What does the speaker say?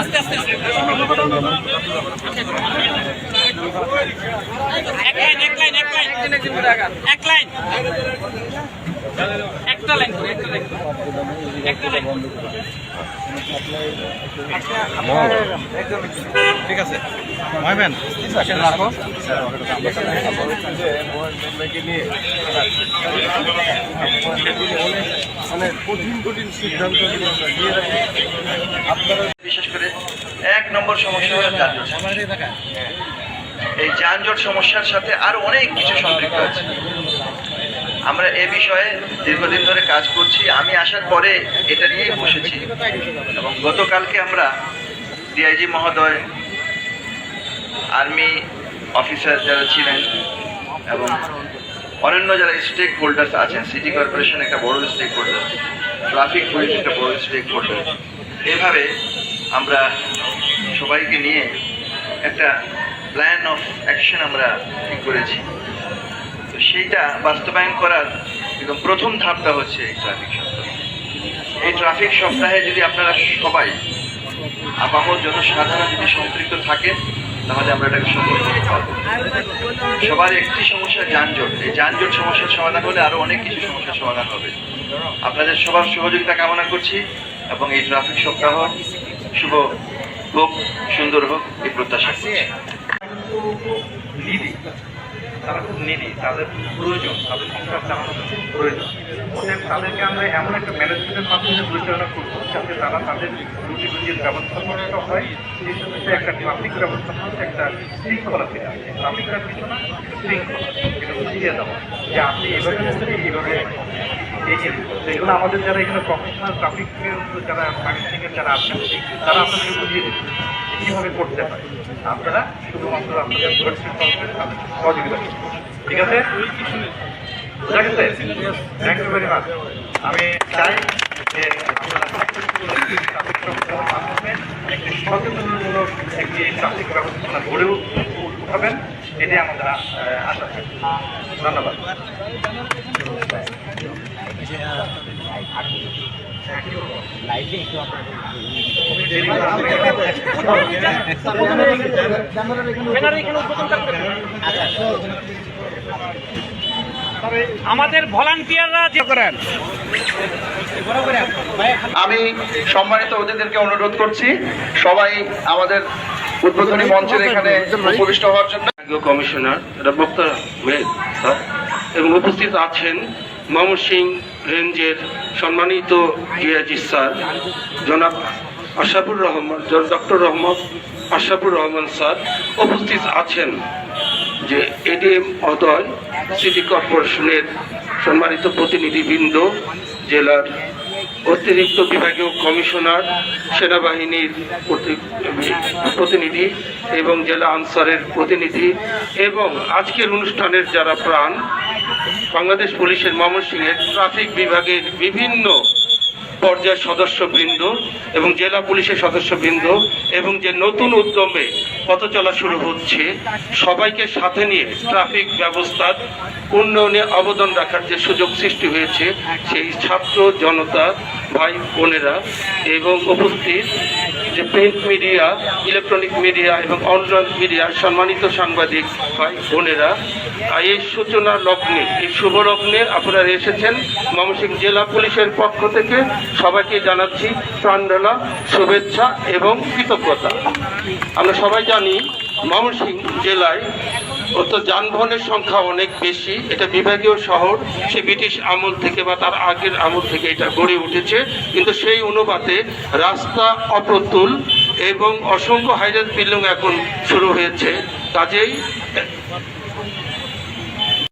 আস্তে আস্তে। এক লাইন এক লাইন এক লাইন এক লাইন একটা লাইন করে একটা লাইন করে। একটা লাইন করে। ঠিক আছে মহমেন রাখো বিশেষ করে এক নম্বর সমস্যা হলো যানজট এই যানজট সমস্যার সাথে আরও অনেক কিছু সম্পৃক্ত আছে আমরা এ বিষয়ে দীর্ঘদিন ধরে কাজ করছি। আমি আসার পরে এটা নিয়েই বসেছি। এবং গতকালকে আমরা ডিআইজি মহোদয়, আর্মি অফিসার যারা ছিলেন এবং অন্যান্য যারা স্টেক হোল্ডার্স আছেন সিটি কর্পোরেশন একটা বড় স্টেক হোল্ডার ট্রাফিক পুলিশ একটা বড় স্টেক হোল্ডার এভাবে আমরা সবাইকে নিয়ে একটা প্ল্যান অফ অ্যাকশন আমরা ঠিক করেছি। সেইটা বাস্তবায়ন করার একদম প্রথম ধাপটা হচ্ছে এই ট্রাফিক সপ্তাহ। এই ট্রাফিক সপ্তাহে যদি আপনারা সবাই, আপামর জনসাধারণ যদি সম্পৃক্ত থাকেন, তাহলে আমরা এটাকে সফল করতে পারব। সবার একটি সমস্যা যানজট। এই যানজট সমস্যার সমাধান হলে আরও অনেক কিছু সমস্যার সমাধান হবে। আপনাদের সবার সহযোগিতা কামনা করছি এবং এই ট্রাফিক সপ্তাহ শুভ হোক, সুন্দর হোক, এই প্রত্যাশা করছি। তারা খুব নিডি তাদের প্রয়োজন, তাদের সংসার চালানোর খুব প্রয়োজন। অতএব তাদেরকে আমরা এমন একটা ম্যানেজমেন্টের মাধ্যমে পরিচালনা করব, যাতে তারা তাদের রুটি রুটির ব্যবস্থাপনাটা হয়, সেই সাথে একটা ট্রাফিক ব্যবস্থাপনাতে একটা শৃঙ্খলা ফিরে আসে ট্রাফিকটা কিছু না, শৃঙ্খলা এটা বুঝিয়ে দেওয়া। যে আপনি এভাবে এইভাবে দিন। তো এগুলো আমাদের যারা এখানে প্রফেশনাল ট্রাফিক যারা থেকে যারা আছেন, তারা আপনাদেরকে বুঝিয়ে দিচ্ছে কীভাবে করতে হয়। আপনারা শুধুমাত্র আপনাদের সহযোগিতা ঠিক আছে? বুঝা গেছে থ্যাংক ইউ ভেরি মাচ আমি চাই যে সচেতনমূলক একটি ট্রাফিক ব্যবস্থা গড়ে উঠাবেন, এটাই আমাদের আশা ধন্যবাদ। আমাদের ভলান্টিয়াররা যে করেন। আমি সম্মানিত অতিথিদেরকে অনুরোধ করছি সবাই আমাদের উদ্বোধনী মঞ্চের এখানে উপবিষ্ট হওয়ার জন্য। কমিশনার বক্তা মেদ স্যার। এবং উপস্থিত আছেন ময়মনসিং রেঞ্জের সম্মানিত ডিআইজি স্যার, জনাব আশাফুর রহমান ডক্টর রহমান আশাফুর রহমান স্যার। উপস্থিত আছেন যে এডিএম অদয় সিটি কর্পোরেশনের সম্মানিত প্রতিনিধিবৃন্দ, জেলার অতিরিক্ত বিভাগীয় কমিশনার, সেনাবাহিনীর প্রতিনিধি এবং জেলা আনসারের প্রতিনিধি এবং আজকের অনুষ্ঠানের যারা প্রাণ, বাংলাদেশ পুলিশের ময়মনসিংহের ট্রাফিক বিভাগের বিভিন্ন পর্যায়ের সদস্যবৃন্দ এবং জেলা পুলিশের সদস্যবৃন্দ এবং যে নতুন উদ্যমে পথ চলা শুরু হচ্ছে, সবাইকে সাথে নিয়ে ট্রাফিক ব্যবস্থার উন্নয়নে অবদান রাখার যে সুযোগ সৃষ্টি হয়েছে, সেই ছাত্র জনতা, ভাই বোনেরা এবং উপস্থিত যে প্রিন্ট মিডিয়া ইলেকট্রনিক মিডিয়া এবং অনলাইন মিডিয়া সম্মানিত সাংবাদিক ভাই বোনেরা এই সূচনা লগ্নে, এই শুভ লগ্নে আপনারা এসেছেন ময়মনসিংহ জেলা পুলিশের পক্ষ থেকে। সবাইকে জানাচ্ছি প্রাণঢালা, শুভেচ্ছা এবং কৃতজ্ঞতা। আমরা সবাই জানি ময়মনসিংহ জেলায় অত যানবাহনের সংখ্যা অনেক বেশি। এটা বিভাগীয় শহর, সে ব্রিটিশ আমল থেকে বা তার আগের আমল থেকে এটা গড়ে উঠেছে। কিন্তু সেই অনুপাতে রাস্তা অপ্রতুল এবং অসংখ্য হাইডেন্স বিল্ডিং এখন শুরু হয়েছে। কাজেই